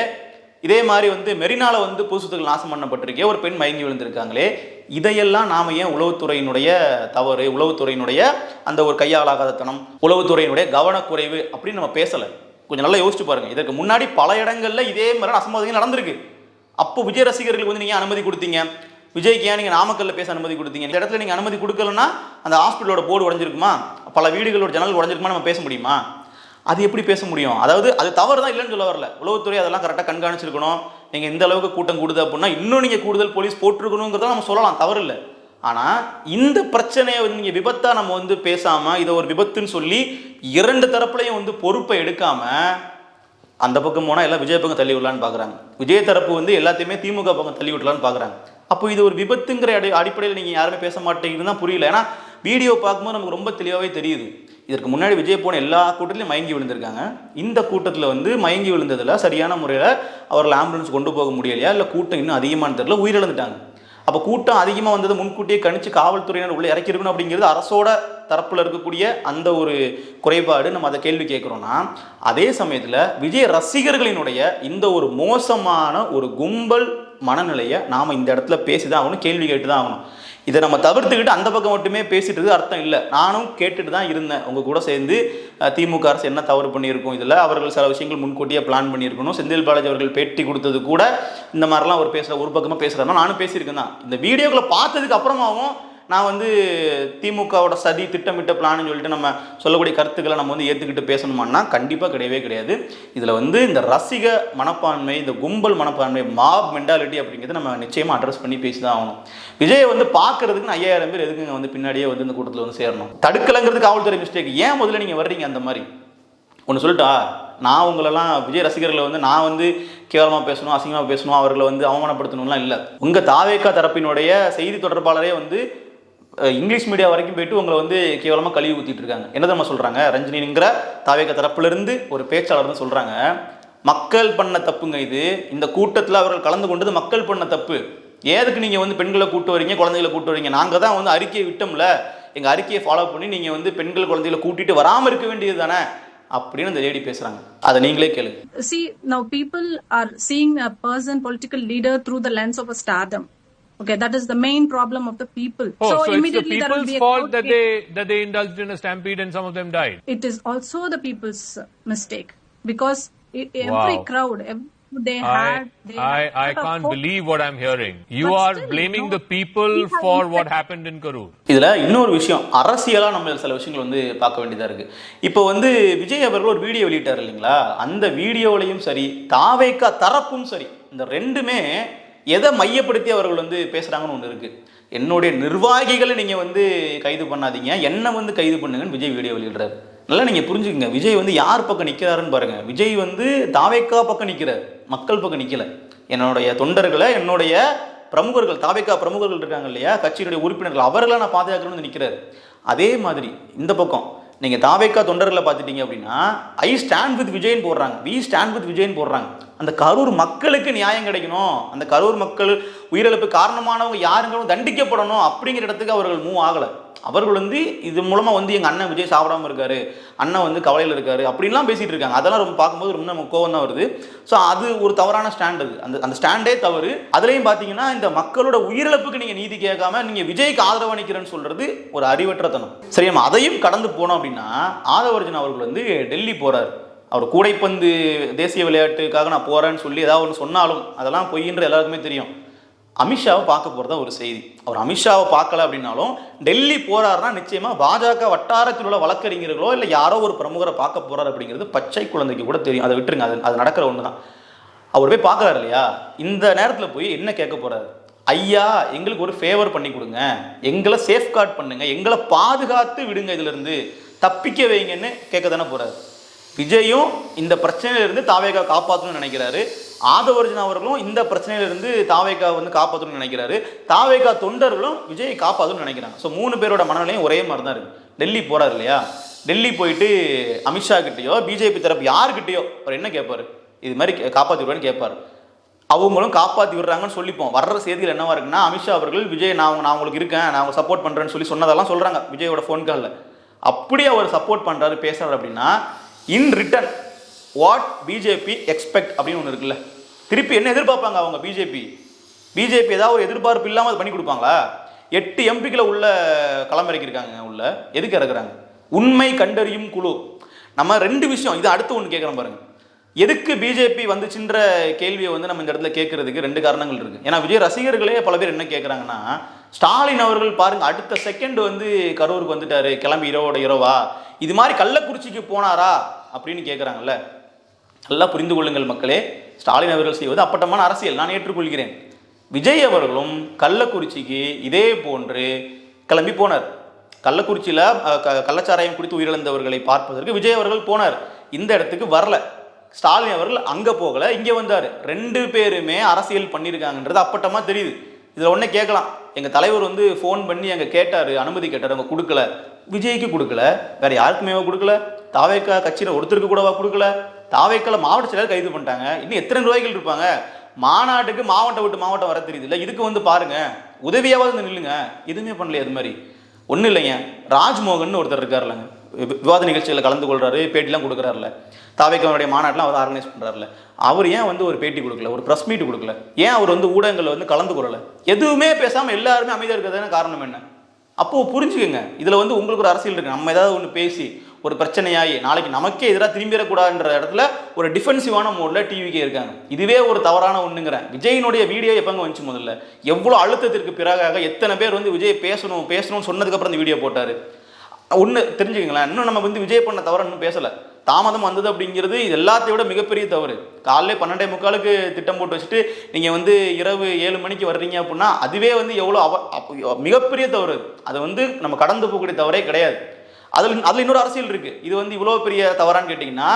இதே மாதிரி வந்து மெரினால வந்து புது சொத்துக்கள் நாசம் பண்ணப்பட்டிருக்கே ஒரு பெண் மயங்கி விழுந்திருக்காங்களே இதையெல்லாம் நாம ஏன் உளவுத்துறையினுடைய தவறு உளவுத்துறையினுடைய அந்த ஒரு கையாளாகாதத்தனம் உளவுத்துறையினுடைய கவனக்குறைவு அப்படின்னு நம்ம பேசலை. கொஞ்சம் நல்லா யோசிச்சு பாருங்க. இதற்கு முன்னாடி பல இடங்கள்ல இதே மாதிரி அசம்பாவிதங்கள் நடந்திருக்கு. அப்போ விஜய் ரசிகர்களுக்கு வந்து நீங்கள் அனுமதி கொடுத்தீங்க. விஜய்க்கு ஏன் நீங்கள் நாமக்கல்ல பேச அனுமதி கொடுத்தீங்க? இந்த இடத்துல நீங்கள் அனுமதி கொடுக்கலன்னா அந்த ஹாஸ்பிட்டலோட போர்டு உடஞ்சிருக்குமா? பல வீடுகளோட ஜன்னல் உடஞ்சிருக்குமா நம்ம பேச முடியுமா? அது எப்படி பேச முடியும்? அதாவது அது தவறு தான் இல்லைன்னு சொல்ல வரல. உளவுத்துறை அதெல்லாம் கரெக்டாக கண்காணிச்சிருக்கணும். நீங்கள் இந்த அளவுக்கு கூட்டம் கூடுது அப்படின்னா இன்னும் நீங்கள் கூடுதல் போலீஸ் போட்டிருக்கணுங்கிறத நம்ம சொல்லலாம். தவறு இல்லை. ஆனால் இந்த பிரச்சனையை வந்து நீங்கள் விபத்தாக நம்ம வந்து பேசாமல் இதை ஒரு விபத்துன்னு சொல்லி இரண்டு தரப்புலையும் வந்து பொறுப்பை எடுக்காமல் அந்த பக்கம் போனால் எல்லாம் விஜய் பக்கம் தள்ளி விடலான்னு பார்க்குறாங்க விஜய் தரப்பு வந்து எல்லாத்தையுமே திமுக பக்கம் தள்ளி விடலான்னு பார்க்குறாங்க அப்போ இது ஒரு விபத்துங்கிற அடி அடிப்படையில் நீங்கள் யாருமே பேச மாட்டேங்குதுன்னு தான் புரியல. ஏன்னா வீடியோ பார்க்கும்போது நமக்கு ரொம்ப தெளிவாகவே தெரியுது. இதற்கு முன்னாடி விஜய் போன எல்லா கூட்டத்திலையும் மயங்கி விழுந்திருக்காங்க. இந்த கூட்டத்தில் வந்து மயங்கி விழுந்ததில் சரியான முறையில் அவர்கள் ஆம்புலன்ஸ் கொண்டு போக முடியலையா? இல்லை கூட்டம் இன்னும் அதிகமான தெரியல? உயிரிழந்துட்டாங்க. அப்போ கூட்டம் அதிகமாக வந்தது முன்கூட்டியே கணிச்சு காவல்துறையினர் உள்ளே இறக்கிருக்கணும் அப்படிங்கிறது அரசோட தரப்பில் இருக்கக்கூடிய அந்த ஒரு குறைபாடு நம்ம அதை கேள்வி கேட்குறோன்னா அதே சமயத்தில் விஜய் ரசிகர்களினுடைய இந்த ஒரு மோசமான ஒரு கும்பல் மனநிலையை நாம் இந்த இடத்துல பேசி தான் ஆகணும் கேள்வி கேட்டு தான் ஆகணும். இதை நம்ம தவிர்த்துக்கிட்டு அந்த பக்கம் மட்டுமே பேசிட்டு இருக்கு அர்த்தம் இல்லை. நானும் கேட்டுட்டு தான் இருந்தேன். உங்க கூட சேர்ந்து திமுக அரசு என்ன தவறு பண்ணியிருக்கும் இதில் அவர்கள் சில விஷயங்கள் முன்கூட்டியே பிளான் பண்ணியிருக்கணும். செந்தில் பாலாஜி அவர்கள் பேட்டி கொடுத்தது கூட இந்த மாதிரிலாம் அவர் பேசுகிற ஒரு பக்கமாக பேசுகிறதா நானும் பேசியிருக்கேன் தான். இந்த வீடியோக்களை பார்த்ததுக்கு அப்புறமாவும் நான் வந்து திமுகவோட சதி திட்டமிட்ட பிளான்னு சொல்லிட்டு நம்ம சொல்லக்கூடிய கருத்துக்களை நம்ம வந்து ஏற்றுக்கிட்டு பேசணுமான்னா கண்டிப்பாக கிடையவே கிடையாது. இதில் வந்து இந்த ரசிக மனப்பான்மை இந்த கும்பல் மனப்பான்மை மாப் மென்டாலிட்டி அப்படிங்கிறத நம்ம நிச்சயமாக அட்ரஸ் பண்ணி பேசி தான் ஆகணும். விஜயை வந்து பார்க்கறதுக்கு ஐயாயிரம் பேர் எதுக்குங்க வந்து பின்னாடியே வந்து இந்த கூட்டத்தில் வந்து சேரணும்? தடுக்கலைங்கிறது காவல்துறை மிஸ்டேக் ஏன் முதல்ல நீங்கள் வர்றீங்க அந்த மாதிரி? ஒன்று சொல்லிட்டா? நான் உங்களெல்லாம் விஜய் ரசிகர்களை வந்து நான் வந்து கேவலமாக பேசணும் அசிங்கமாக பேசணும் அவர்களை வந்து அவமானப்படுத்தணும்லாம் இல்லை. உங்கள் தாவேக்கா தரப்பினுடைய செய்தி தொடர்பாளரே வந்து இங்கிலீஷ் மீடியா வரைக்கும் போயிட்டு உங்களை வந்து கேவலமாக கழுவி ஊற்றிட்டு இருக்காங்க. என்ன தெரியுமா சொல்கிறாங்க ரஞ்சினிங்கிற தாவேக தரப்புலேருந்து ஒரு பேச்சாளர் தான் சொல்கிறாங்க மக்கள் பண்ண தப்புங்க இது. இந்த கூட்டத்தில் அவர்கள் கலந்து கொண்டது மக்கள் பண்ண தப்பு. ஏதுக்கு நீங்கள் வந்து பெண்களை கூட்டு வரீங்க குழந்தைகளை கூட்டு வரீங்க? நாங்கள் தான் வந்து அறிக்கையை விட்டோம்ல. எங்கள் அறிக்கையை ஃபாலோ பண்ணி நீங்கள் வந்து பெண்கள் குழந்தைகளை கூட்டிகிட்டு வராமல் இருக்க வேண்டியது தானே? அப்படின்னு அந்த லேடி பேசுகிறாங்க அதை நீங்களே கேளுங்க. See now people are seeing a person political leader through the lens of a stardom Okay, that is the main problem of the people. Oh, so, it's the immediately there will people's be a fault that case. they that they indulged in a stampede and some of them died. It is also the people's uh, mistake. because e- every Wow. crowd, every, they I, had. They I, had I can't hope. believe what I'm hearing. You But are still, blaming no, the people for what happened in Karur. இதுல இன்னொரு விஷயம் அரசியலா நம்ம சில விஷயங்கள் வந்து பார்க்க வேண்டியதா இருக்கு இப்போ வந்து விஜய் அவர்கள் ஒரு வீடியோ வெளியிட்டார் இல்லைங்களா அந்த வீடியோலையும் சரி தாவேக்கா தரப்பும் சரி இந்த ரெண்டுமே எதை மையப்படுத்தி அவர்கள் வந்து பேசுகிறாங்கன்னு ஒன்று இருக்குது என்னுடைய நிர்வாகிகளை நீங்கள் வந்து கைது பண்ணாதீங்க. என்னை வந்து கைது பண்ணுங்கன்னு விஜய் வீடியோ வெளியிடுறாரு. நல்லா நீங்கள் புரிஞ்சுக்கங்க. விஜய் வந்து யார் பக்கம் நிற்கிறாருன்னு பாருங்க. விஜய் வந்து தாவேக்கா பக்கம் நிற்கிறார் மக்கள் பக்கம் நிற்கல என்னுடைய தொண்டர்களை என்னுடைய பிரமுகர்கள் தாவேக்கா பிரமுகர்கள் இருக்காங்க இல்லையா? கட்சியினுடைய உறுப்பினர்கள் அவர்களை நான் பாதுகாக்கணும்னு நிற்கிறார் அதே மாதிரி இந்த பக்கம் நீங்கள் தாவேக்கா தொண்டர்களை பார்த்துட்டீங்க அப்படின்னா ஐ ஸ்டாண்ட் வித் விஜயன் போடுறாங்க. வி ஸ்டாண்ட் வித் விஜயன் போடுறாங்க. அந்த கரூர் மக்களுக்கு நியாயம் கிடைக்கணும். அந்த கரூர் மக்கள் உயிரிழப்பு காரணமானவங்க யாருங்களும் தண்டிக்கப்படணும் அப்படிங்கிற இடத்துக்கு அவர்கள் மூவ் ஆகலை. அவர்கள் வந்து இது மூலமாக வந்து எங்கள் அண்ணன் விஜய் சாப்பிடாமல் இருக்காரு அண்ணன் வந்து கவலையில் இருக்காரு அப்படின்லாம் பேசிகிட்டு இருக்காங்க. அதெல்லாம் ரொம்ப பார்க்கும்போது ரொம்ப நமக்கு கோவம் தான் வருது. ஸோ அது ஒரு தவறான ஸ்டாண்ட் அது. அந்த அந்த ஸ்டாண்டே தவறு. அதுலேயும் பார்த்தீங்கன்னா இந்த மக்களோட உயிரிழப்புக்கு நீங்கள் நீதி கேட்காம நீங்கள் விஜய்க்கு ஆதரவு நிற்கிறேன்னு சொல்கிறது ஒரு அறிவற்றத்தனம். சரி நம்ம அதையும் கடந்து போனோம் அப்படின்னா ஆதவர்ஜன் அவர்கள் வந்து டெல்லி போகிறார் அவர் கூடைப்பந்து தேசிய விளையாட்டுக்காக நான் போகிறேன்னு சொல்லி ஏதாவது ஒன்று சொன்னாலும் அதெல்லாம் பொய்ன்ற எல்லாருக்குமே தெரியும். அமித்ஷாவை பார்க்க போகிறதா ஒரு செய்தி. அவர் அமித்ஷாவை பார்க்கல அப்படின்னாலும் டெல்லி போகிறாருன்னா நிச்சயமா பாஜக வட்டாரத்தில் உள்ள வழக்கறிஞர்களோ இல்லை யாரோ ஒரு பிரமுகரை பார்க்க போகிறார் அப்படிங்கிறது பச்சை குழந்தைக்கு கூட தெரியும். அதை விட்டுருங்க. அது அது நடக்கிற ஒன்று தான் அவர் போய் பார்க்குறாரு இல்லையா? இந்த நேரத்தில் போய் என்ன கேட்க போகிறாரு ஐயா எங்களுக்கு ஒரு ஃபேவர் பண்ணி கொடுங்க. எங்களை சேஃப்கார்ட் பண்ணுங்க. எங்களை பாதுகாத்து விடுங்க இதிலிருந்து. தப்பிக்க வைங்கன்னு கேட்க தானே போகிறாரு விஜயும் இந்த பிரச்சனையிலிருந்து தாவேகா காப்பாற்றணும்னு நினைக்கிறாரு. ஆதவர்ஜன் அவர்களும் இந்த பிரச்சனையிலிருந்து தாவேகா வந்து காப்பாற்றணும்னு நினைக்கிறாரு. தாவேகா தொண்டர்களும் விஜயை காப்பாற்றணும்னு நினைக்கிறாங்க. ஸோ மூணு பேரோட மனநிலையும் ஒரே மாதிரி தான் இருக்கு. டெல்லி போறாரு இல்லையா? டெல்லி போயிட்டு அமித்ஷா கிட்டேயோ பிஜேபி தரப்பு யாருக்கிட்டேயோ அவர் என்ன கேட்பாரு இது மாதிரி கே- விடுவேன்னு கேட்பாரு அவங்களும் காப்பாற்றி விடுறாங்கன்னு சொல்லிப்போம். வர்ற செய்திகள் என்னவா இருக்குன்னா அமித்ஷா அவர்கள் விஜய் நான் நான் உங்களுக்கு இருக்கேன். நான் அவங்க சப்போர்ட் பண்ணுறேன்னு சொல்லி சொன்னதெல்லாம் சொல்கிறாங்க விஜயோட ஃபோன் காலில் அப்படி அவர் சப்போர்ட் பண்ணுறாரு பேசுறாரு அப்படின்னா in return what BJP expect அப்படின்னு ஒன்று இருக்குல்ல. திருப்பி என்ன எதிர்பார்ப்பாங்க அவங்க பிஜேபி பிஜேபி ஏதாவது ஒரு எதிர்பார்ப்பு இல்லாமல் அது பண்ணி கொடுப்பாங்களா? எட்டு எம்பிக்களை உள்ள களமிறக்கியிருக்காங்க உள்ள. எதுக்கு இறக்குறாங்க? உண்மை கண்டறியும் குழு. நம்ம ரெண்டு விஷயம் இது அடுத்து ஒன்று கேட்குறோம் பாருங்க. எதுக்கு பிஜேபி வந்துச்சுன்ற கேள்வியை வந்து நம்ம இந்த இடத்துல கேட்கறதுக்கு ரெண்டு காரணங்கள் இருக்கு. ஏன்னா விஜய் ரசிகர்களே பல பேர் என்ன கேட்குறாங்கன்னா ஸ்டாலின் அவர்கள் பாருங்க அடுத்த செகண்ட் வந்து கரூருக்கு வந்துட்டாரு கிளம்பி இரவோட இரவா. இது மாதிரி கள்ளக்குறிச்சிக்கு போனாரா? அப்படின்னு கேட்குறாங்கல்ல. நல்லா புரிந்து கொள்ளுங்கள் மக்களே. ஸ்டாலின் அவர்கள் செய்வது அப்பட்டமான அரசியல். நான் ஏற்றுக்கொள்கிறேன். விஜய் அவர்களும் கள்ளக்குறிச்சிக்கு இதே போன்று கிளம்பி போனார். கள்ளக்குறிச்சியில் க- கள்ளச்சாராயம் குடித்து உயிரிழந்தவர்களை பார்ப்பதற்கு விஜய் அவர்கள் போனார். இந்த இடத்துக்கு வரல. ஸ்டாலின் அவர்கள் அங்கே போகல இங்கே வந்தார். ரெண்டு பேருமே அரசியல் பண்ணியிருக்காங்கன்றது அப்பட்டமாக தெரியுது. இதில் ஒன்றே கேட்கலாம். எங்கள் தலைவர் வந்து ஃபோன் பண்ணி அங்கே கேட்டார் அனுமதி கேட்டார் அவங்க கொடுக்கல. விஜய்க்கு கொடுக்கல. வேற யாருக்குமே கொடுக்கல. தாவேக்கா கட்சியில் ஒருத்தருக்கு கூடவா கொடுக்கல? தாவேக்கால மாவட்ட செயலர் கைது பண்ணிட்டாங்க. இன்னும் எத்தனை நிர்வாகிகள் இருப்பாங்க? மாநாட்டுக்கு மாவட்டம் விட்டு மாவட்டம் வர தெரியுது இல்லை இதுக்கு வந்து பாருங்க. உதவியாவது வந்து நில்லுங்க. எதுவுமே பண்ணல அது மாதிரி. ஒன்றும் இல்லைங்க. ராஜ்மோகன் ஒருத்தர் இருக்காருல்லங்க விவாத நிகழ்ச்சியில் கலந்து கொள்கிறாரு பேட்டிலாம் கொடுக்குறாருல. தாவேக்காவுடைய மாநாட்டெலாம் அவர் ஆர்கனைஸ் பண்ணுறாருல அவர் ஏன் வந்து ஒரு பேட்டி கொடுக்கல? ஒரு ப்ரெஸ் மீட் கொடுக்கல? ஏன் அவர் வந்து ஊடகங்களில் வந்து கலந்து கொள்ளலை? எதுவுமே பேசாமல் எல்லாருமே அமைதியாக இருக்கிறதான காரணம் என்ன? அப்போது புரிஞ்சுக்கோங்க. இதில் வந்து உங்களுக்கு ஒரு அரசியல் இருக்குது நம்ம ஏதாவது ஒன்று பேசி ஒரு பிரச்சனையாகி நாளைக்கு நமக்கே எதிராக திரும்பிடக்கூடாதுன்ற இடத்துல ஒரு டிஃபென்சிவான மோட்ல டிவிக்கே இருக்காங்க. இதுவே ஒரு தவறான ஒண்ணுங்கிறேன். விஜயினுடைய வீடியோ எப்பங்க வந்துச்சு முதல்ல? எவ்வளோ அழுத்தத்திற்கு பிறகாக எத்தனை பேர் வந்து விஜய் பேசணும் பேசணும்னு சொன்னதுக்கப்புறம் இந்த வீடியோ போட்டார். ஒன்று தெரிஞ்சுக்கங்களேன். இன்னும் நம்ம வந்து விஜய் பண்ண தவிர இன்னும் பேசலை. தாமதம் வந்தது அப்படிங்கிறது இது எல்லாத்தையும் விட மிகப்பெரிய தவறு. காலைல பன்னெண்டே முக்காலுக்கு திட்டம் போட்டு வச்சுட்டு நீங்கள் வந்து இரவு ஏழு மணிக்கு வர்றீங்க அப்படின்னா அதுவே வந்து எவ்வளோ அவ மிகப்பெரிய தவறு. அதை வந்து நம்ம கடந்து போகக்கூடிய தவறே கிடையாது. அதில் அதில் இன்னொரு அரசியல் இருக்கு. இது வந்து இவ்வளோ பெரிய தவறான்னு கேட்டிங்கன்னா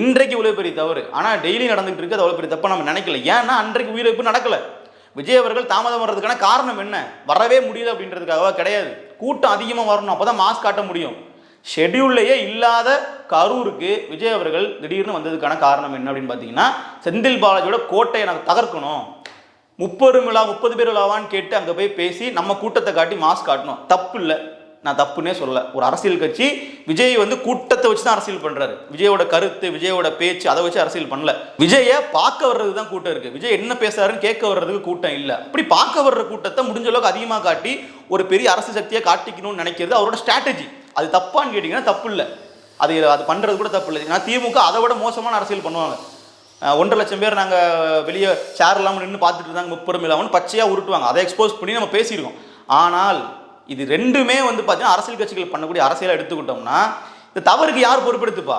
இன்றைக்கு இவ்வளோ பெரிய தவறு. ஆனால் டெய்லி நடந்துகிட்டு இருக்கு அது அவ்வளோ பெரிய தப்பை நம்ம நினைக்கல. ஏன்னா அன்றைக்கு உயிரிழப்பு நடக்கல. விஜய் அவர்கள் தாமதம் வர்றதுக்கான காரணம் என்ன? வரவே முடியல அப்படின்றதுக்காக கிடையாது. கூட்டம் அதிகமாக வரணும். அப்போ தான் மாஸ்க் காட்ட முடியும். ஷெட்யூல்லையே இல்லாத கரூருக்கு விஜய் அவர்கள் திடீர்னு வந்ததுக்கான காரணம் என்ன அப்படின்னு பார்த்தீங்கன்னா செந்தில் பாலாஜியோட கோட்டையை நாங்கள் தகர்க்கணும். முப்பது விழா முப்பது பேர் விழாவான்னு கேட்டு அங்கே போய் பேசி நம்ம கூட்டத்தை காட்டி மாஸ்க் காட்டணும். தப்பு இல்லை. நான் தப்புன்னே சொல்லல. ஒரு அரசியல் கட்சி விஜய் வந்து கூட்டத்தை வச்சு தான் அரசியல் பண்றாரு. விஜயோட கருத்து விஜயோட பேச்சு அதை வச்சு அரசியல் பண்ணல. விஜயை பார்க்க வர்றது தான் கூட்டம் இருக்கு. விஜய் என்ன பேசுறாருன்னு கேட்க வர்றதுக்கு கூட்டம் இல்லை. அப்படி பார்க்க வர்ற கூட்டத்தை முடிஞ்ச அளவுக்கு அதிகமாக காட்டி ஒரு பெரிய அரசு சக்தியை காட்டிக்கணும்னு நினைக்கிறது அவரோட ஸ்ட்ராட்டஜி அது தப்பான்னு கேட்டிங்கன்னா தப்பு இல்லை. அது அது பண்ணுறது கூட தப்பு இல்லை. ஏன்னா திமுக அதை விட மோசமான அரசியல் பண்ணுவாங்க. ஒன்றரை லட்சம் பேர் நாங்கள் வெளியே சேர் இல்லாமல் நின்று பார்த்துட்டு இருந்தாங்க முப்பெரும் இல்லாமல் பச்சையாக உருட்டுவாங்க. அதை எக்ஸ்போஸ் பண்ணி நம்ம பேசியிருக்கோம். ஆனால் இது ரெண்டுமே வந்து பார்த்தீங்கன்னா அரசியல் கட்சிகள் பண்ணக்கூடிய அரசியலை எடுத்துக்கிட்டோம்னா இந்த தவறுக்கு யார் பொறுப்பெடுத்துப்பா?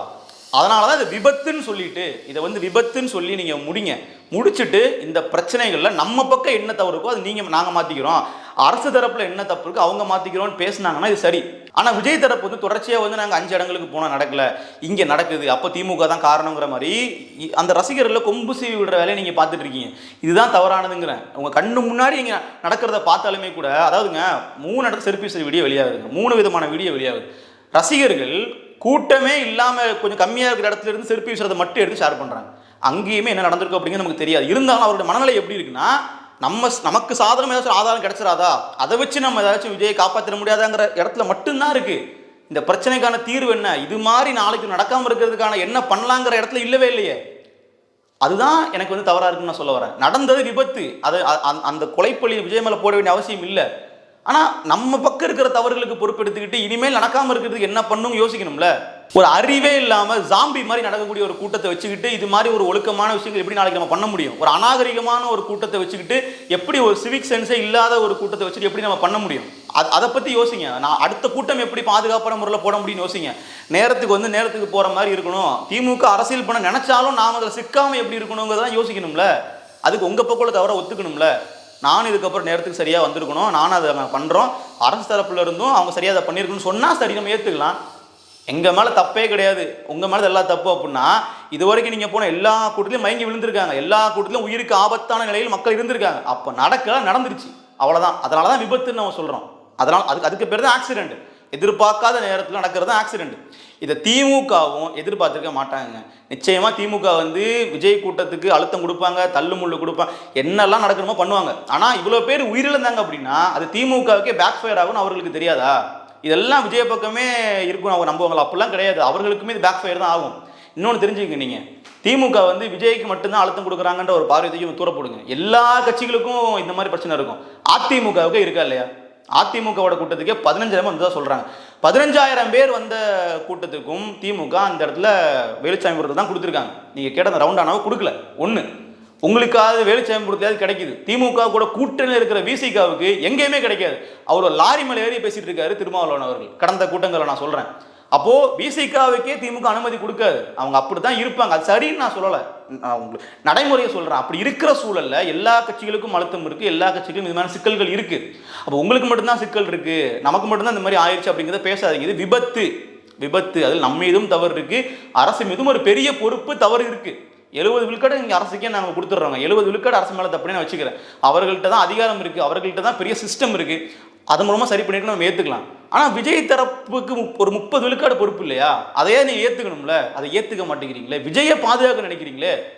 அதனால தான் இது விபத்துன்னு சொல்லிட்டு இதை வந்து விபத்துன்னு சொல்லி நீங்கள் முடிங்க. முடிச்சுட்டு இந்த பிரச்சனைகளில் நம்ம பக்கம் என்ன தவறு இருக்கோ அது நீங்கள் நாங்கள் மாற்றிக்கிறோம் அரசு தரப்பில் என்ன தப்பு இருக்குது அவங்க மாற்றிக்கிறோன்னு பேசினாங்கன்னா இது சரி. ஆனால் விஜய் தரப்பு வந்து தொடர்ச்சியாக வந்து நாங்கள் அஞ்சு இடங்களுக்கு போனால் நடக்கல. இங்கே நடக்குது. அப்போ திமுக தான் காரணங்கிற மாதிரி அந்த ரசிகர்களை கொம்பு சீவி விடுற வேலையை நீங்கள் பார்த்துட்டு இருக்கீங்க. இதுதான் தவறானதுங்கிறேன். உங்கள் கண்ணு முன்னாடி இங்கே நடக்கிறத பார்த்தாலுமே கூட அதாவதுங்க மூணு இடத்துல செருப்பி செய்ய வீடியோ வெளியாகுது மூணு விதமான வீடியோ வெளியாகுது. ரசிகர்கள் கூட்டமே இல்லாமல் கொஞ்சம் கம்மியாக இருக்கிற இடத்துல இருந்து செருப்பி வீசுறதை மட்டும் எடுத்து ஷேர் பண்ணுறாங்க அங்கேயுமே என்ன நடந்திருக்கு அப்படிங்கிறது நமக்கு தெரியாது. இருந்தாலும் அவருடைய மனநிலை எப்படி இருக்குன்னா நம்ம நமக்கு சாதனம் ஏதாச்சும் ஆதாரம் கிடைச்சிடாதா அதை வச்சு நம்ம ஏதாச்சும் விஜயை காப்பாற்ற முடியாதாங்கிற இடத்துல மட்டும்தான் இருக்குது இந்த பிரச்சனைக்கான தீர்வு என்ன? இது மாதிரி நாளைக்கு நடக்காமல் இருக்கிறதுக்கான என்ன பண்ணலாங்கிற இடத்துல இல்லவே இல்லையே. அதுதான் எனக்கு வந்து தவறாக இருக்குன்னு நான் சொல்ல வரேன். நடந்தது விபத்து. அது அந்த- அந்த கொலைப்பள்ளி விஜய் மேலே போட வேண்டிய அவசியம் இல்லை. ஆனால் நம்ம பக்கம் இருக்கிற தவறுகளுக்கு பொறுப்பெடுத்துக்கிட்டு இனிமேல் நடக்காமல் இருக்கிறதுக்கு என்ன பண்ணும் யோசிக்கணும்ல? ஒரு அறிவே இல்லாமல் ஜாம்பி மாதிரி நடக்கக்கூடிய ஒரு கூட்டத்தை வச்சுக்கிட்டு இது மாதிரி ஒரு ஒழுக்கமான விஷயங்கள் எப்படி நாளைக்கு நம்ம பண்ண முடியும்? ஒரு அநாகரிகமான ஒரு கூட்டத்தை வச்சுக்கிட்டு எப்படி ஒரு சிவிக் சென்ஸே இல்லாத ஒரு கூட்டத்தை வச்சுட்டு எப்படி நம்ம பண்ண முடியும்? அது அதை பற்றி யோசிங்க. நான் அடுத்த கூட்டம் எப்படி பாதுகாப்பான முறையில் போட முடியும்னு யோசிங்க. நேரத்துக்கு வந்து நேரத்துக்கு போகிற மாதிரி இருக்கணும். திமுக அரசியல் பண்ண நினச்சாலும் நாம் அதில் சிக்காமல் எப்படி இருக்கணுங்கிறதான் யோசிக்கணும்ல. அதுக்கு உங்கள் பக்கம் தவிர ஒத்துக்கணும்ல. நானும் இதுக்கப்புறம் நேரத்துக்கு சரியாக வந்திருக்கணும். நானும் அதை நாங்கள் பண்ணுறோம் அரசு தரப்புல இருந்தும் அவங்க சரியாக அதை பண்ணியிருக்கணும்னு சொன்னால் சரி நம்ம ஏற்றுக்கலாம் எங்கள் மேலே தப்பே கிடையாது. உங்கள் மேலே எல்லா தப்பு அப்படின்னா இது வரைக்கும் நீங்கள் போன எல்லா கூட்டத்திலையும் மயங்கி விழுந்திருக்காங்க. எல்லா கூட்டத்திலும் உயிருக்கு ஆபத்தான நிலையில் மக்கள் இருந்திருக்காங்க. அப்போ நடக்கல நடந்துருச்சு. அவ்வளோதான் அதனால தான் விபத்துன்னு நம்ம சொல்கிறோம் அதனால் அதுக்கு அதுக்கு பேர் தான் ஆக்சிடென்ட் எதிர்பார்க்காத நேரத்தில் நடக்கிறது தான் ஆக்சிடென்ட் இதை திமுகவும் எதிர்பார்த்துருக்க மாட்டாங்க. நிச்சயமாக திமுக வந்து விஜய் கூட்டத்துக்கு அழுத்தம் கொடுப்பாங்க தள்ளு முள்ளு கொடுப்பாங்க. என்னெல்லாம் நடக்கணுமோ பண்ணுவாங்க. ஆனால் இவ்வளோ பேர் உயிரிழந்தாங்க அப்படின்னா அது திமுகவுக்கே பேக் ஃபயர் ஆகும்னு அவர்களுக்கு தெரியாதா? இதெல்லாம் விஜய பக்கமே இருக்கும் அவங்க நம்புவாங்களா? அப்படிலாம் கிடையாது. அவர்களுக்குமே இது பேக் ஃபயர் தான் ஆகும். இன்னொன்று தெரிஞ்சுக்கங்க நீங்கள் திமுக வந்து விஜய்க்கு மட்டும்தான் அழுத்தம் கொடுக்குறாங்கன்ற ஒரு பார்வையத்தையும் தூரப்படுங்க எல்லா கட்சிகளுக்கும் இந்த மாதிரி பிரச்சனை இருக்கும். அதிமுகவுக்கு இருக்கா இல்லையா? அதிமுகவோட கூட்டத்துக்கே பதினஞ்சாயிரம் வந்ததா சொல்கிறாங்க பதினஞ்சாயிரம் பேர் வந்த கூட்டத்துக்கும் திமுக அந்த இடத்துல வேலுச்சாமிபுரத்தில் தான் கொடுத்துருக்காங்க. நீங்கள் கேட்ட அந்த ரவுண்டானாவை கொடுக்கல. ஒன்று உங்களுக்காவது வேலுச்சாமிபுரத்தையாவது கிடைக்குது. திமுக கூட கூட்டணியில் இருக்கிற விசிகாவுக்கு எங்கேயுமே கிடைக்காது. அவர் லாரி மேலே ஏறி பேசிகிட்டு இருக்காரு திருமாவளவன் அவர்கள். கடந்த கூட்டங்களை நான் சொல்கிறேன் அப்போ விசிகாவுக்கே திமுக அனுமதி கொடுக்காது. அவங்க அப்படித்தான் இருப்பாங்க. அது சரின்னு நான் சொல்லலை. உங்களுக்கு நடைமுறையை சொல்றேன். அப்படி இருக்கிற சூழல்ல எல்லா கட்சிகளுக்கும் அழுத்தம் இருக்கு. எல்லா கட்சிகளுக்கும் இது சிக்கல்கள் இருக்கு. அப்போ உங்களுக்கு மட்டும்தான் சிக்கல் இருக்கு. நமக்கு மட்டும்தான் இந்த மாதிரி ஆயிடுச்சு அப்படிங்கிறத பேசாதீங்க. இது விபத்து. விபத்து. அதில் நம்ம மீதும் தவறு இருக்கு. அரசு மீதும் ஒரு பெரிய பொறுப்பு தவறு இருக்கு. எழுபது விழுக்காடு இங்கே அரசுக்கே நாங்கள் கொடுத்துட்றோங்க. எழுபது விழுக்காடு அரசு மேலே தப்புன்னு நான் வச்சுக்கிறேன். அவர்கள்ட்ட தான் அதிகாரம் இருக்குது அவர்கள்ட்ட தான் பெரிய சிஸ்டம் இருக்குது அது மூலமாக சரி பண்ணிட்டு நம்ம ஏற்றுக்கலாம் ஆனால் விஜய் தரப்புக்கு முப்- ஒரு முப்பது விழுக்காடு பொறுப்பு இல்லையா? அதையே நீ ஏற்றுக்கணும்ல அதை ஏற்றுக்க மாட்டேங்கிறீங்களே? விஜயை பாதுகாக்க நினைக்கிறீங்களே?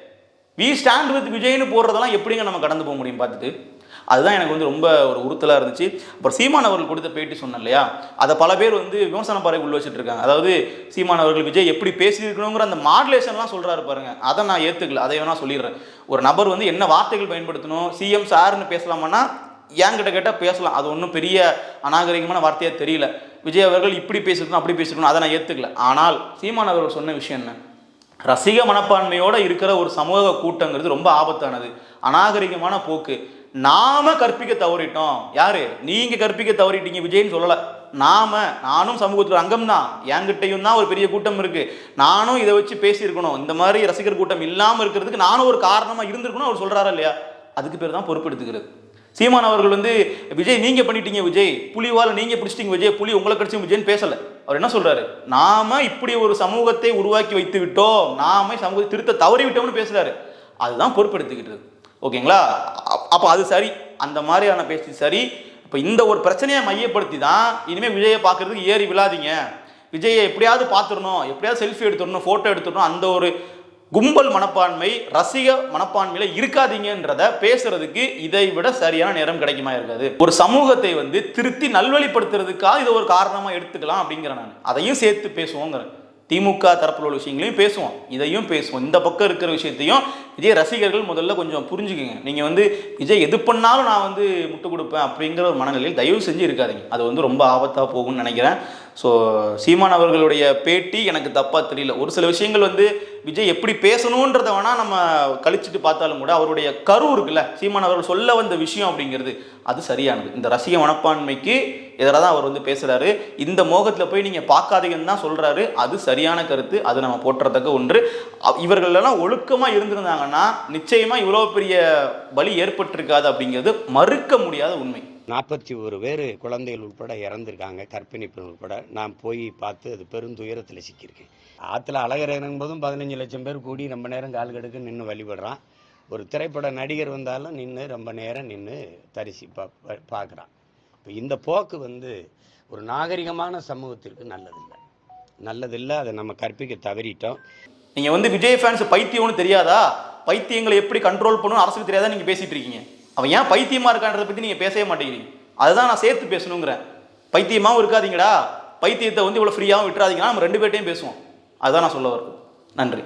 வி ஸ்டாண்ட் வித் விஜய்னு போடுறதெல்லாம் எப்படிங்க நம்ம கடந்து போக முடியும் பார்த்துட்டு? அதுதான் எனக்கு வந்து ரொம்ப ஒரு உறுத்தலாக இருந்துச்சு. அப்புறம் சீமான் அவர்கள் கொடுத்த பேட்டி சொன்னேன் இல்லையா? அதை பல பேர் வந்து விமர்சன பாறை உள்ள வச்சுட்டு இருக்காங்க. அதாவது சீமான் அவர்கள் விஜய் எப்படி பேசியிருக்கணுங்கிற அந்த மாடுலேஷன்லாம் சொல்கிறாரு பாருங்க. அதை நான் ஏற்றுக்கல அதை வேணா சொல்லிடுறேன். ஒரு நபர் வந்து என்ன வார்த்தைகள் பயன்படுத்தணும்? சிஎம் சார்னு பேசலாமான்னா ஏங்கிட்ட கேட்டால் பேசலாம். அது ஒன்றும் பெரிய அநாகரிகமான வார்த்தையாக தெரியல. விஜய் அவர்கள் இப்படி பேசிருக்கணும் அப்படி பேசிருக்கணும் அதை நான் ஏற்றுக்கல ஆனால் சீமான் அவர்கள் சொன்ன விஷயம் என்ன? ரசிக மனப்பான்மையோட இருக்கிற ஒரு சமூக கூட்டங்கிறது ரொம்ப ஆபத்தானது. அநாகரிகமான போக்கு. நாம கற்பிக்க தவறிட்டோம். யாரு? நீங்க கற்பிக்க தவறிட்டீங்க விஜய்னு சொல்லல. நாம நானும் சமூகத்தில் அங்கம் தான் என்கிட்டையும் தான் ஒரு பெரிய கூட்டம் இருக்கு. நானும் இதை வச்சு பேசியிருக்கணும். இந்த மாதிரி ரசிகர் கூட்டம் இல்லாமல் இருக்கிறதுக்கு நானும் ஒரு காரணமா இருந்திருக்கணும் அவர் சொல்றாரா இல்லையா? அதுக்கு பேர் தான் பொறுப்பெடுத்துக்கிறது. சீமான் அவர்கள் வந்து விஜய் நீங்க பண்ணிட்டீங்க விஜய். புலிவால் நீங்க பிடிச்சிட்டீங்க விஜய். புலி உங்களை கடிச்சு விஜய்னு பேசல. அவர் என்ன சொல்றாரு? நாம இப்படி ஒரு சமூகத்தை உருவாக்கி வைத்து விட்டோம். நாம சமூகத்தை திருத்த தவறி விட்டோம்னு பேசுறாரு. அதுதான் பொறுப்பெடுத்துக்கிட்டு ஓகேங்களா? அப்போ அது சரி. அந்த மாதிரியான பேச்சு சரி. இப்போ இந்த ஒரு பிரச்சனையை மையப்படுத்தி தான் இனிமேல் விஜயை பார்க்குறதுக்கு ஏறி விழாதீங்க. விஜயை எப்படியாவது பார்த்துடணும். எப்படியாவது செல்ஃபி எடுத்துடணும் ஃபோட்டோ எடுத்துடணும். அந்த ஒரு கும்பல் மனப்பான்மை ரசிக மனப்பான்மையில இருக்காதீங்கன்றத பேசுறதுக்கு இதை விட சரியான நேரம் கிடைக்குமா இருக்காது. ஒரு சமூகத்தை வந்து திருத்தி நல்வழிப்படுத்துறதுக்காக இதை ஒரு காரணமா எடுத்துக்கலாம் அப்படிங்கிறேன் நான். அதையும் சேர்த்து பேசுவோங்கிறேன் திமுக தரப்பில் உள்ள விஷயங்களையும் பேசுவோம். இதையும் பேசுவோம். இந்த பக்கம் இருக்கிற விஷயத்தையும் விஜய் ரசிகர்கள் முதல்ல கொஞ்சம் புரிஞ்சுக்கோங்க. நீங்கள் வந்து விஜய் எது பண்ணாலும் நான் வந்து முட்டு கொடுப்பேன் அப்படிங்கிற ஒரு மனநிலையில் தயவு செஞ்சு இருக்காதீங்க. அது வந்து ரொம்ப ஆபத்தாக போகும்னு நினைக்கிறேன். ஸோ சீமான் அவர்களுடைய பேட்டி எனக்கு தப்பாக தெரியல. ஒரு சில விஷயங்கள் வந்து விஜய் எப்படி பேசணுன்றதை வேணால் நம்ம கழிச்சிட்டு பார்த்தாலும் கூட அவருடைய கரு இருக்குல்ல சீமான் அவர்கள் சொல்ல வந்த விஷயம் அப்படிங்கிறது அது சரியானது. இந்த ரசிக மனப்பான்மைக்கு எதிராக தான் அவர் வந்து பேசுகிறாரு இந்த மோகத்தில் போய் நீங்கள் பார்க்காதீங்கன்னு தான் சொல்கிறாரு அது சரியான கருத்து. அது நம்ம போற்றுறதுக்கு ஒன்று. இவர்களெல்லாம் ஒழுக்கமாக இருந்திருந்தாங்கன்னா நிச்சயமாக இவ்வளோ பெரிய பலி ஏற்பட்டிருக்காது அப்படிங்கிறது மறுக்க முடியாத உண்மை. நாற்பத்தி ஒரு பேர் குழந்தைகள் உட்பட இறந்துருக்காங்க கர்ப்பிணி பெண் உட்பட. நான் போய் பார்த்து அது பெருந்துயரத்தில் சிக்கியிருக்கேன். ஆற்றுல அழகர் இறங்கும் போதும் பதினஞ்சு லட்சம் பேர் கூடி ரொம்ப நேரம் கால் கெடுக்க நின்று வழிபடுறான். ஒரு திரைப்பட நடிகர் வந்தாலும் நின்று ரொம்ப நேரம் நின்று தரிசி பா- பார்க்குறான். இப்போ இந்த போக்கு வந்து ஒரு நாகரிகமான சமூகத்திற்கு நல்லதில்லை. நல்லதில்லை அதை நம்ம கற்பிக்க தவறிட்டோம். நீங்கள் வந்து விஜய் ஃபேன்ஸ் பைத்தியம்னு தெரியாதா? பைத்தியங்களை எப்படி கண்ட்ரோல் பண்ணணும் அரசுக்கு தெரியாத நீங்கள் பேசிகிட்டு இருக்கீங்க? அவன் ஏன் பைத்தியமாக இருக்கான்றதை பற்றி நீங்கள் பேசவே மாட்டேங்கிறீங்க. அதுதான் நான் சேர்த்து பேசணுங்கிறேன். பைத்தியமாகவும் இருக்காதீங்கடா. பைத்தியத்தை வந்து இவ்வளோ ஃப்ரீயாகவும் விட்டுறாதீங்கன்னா நம்ம ரெண்டு பேர்ட்டையும் பேசுவோம். அதுதான் நான் சொல்ல வருது. நன்றி.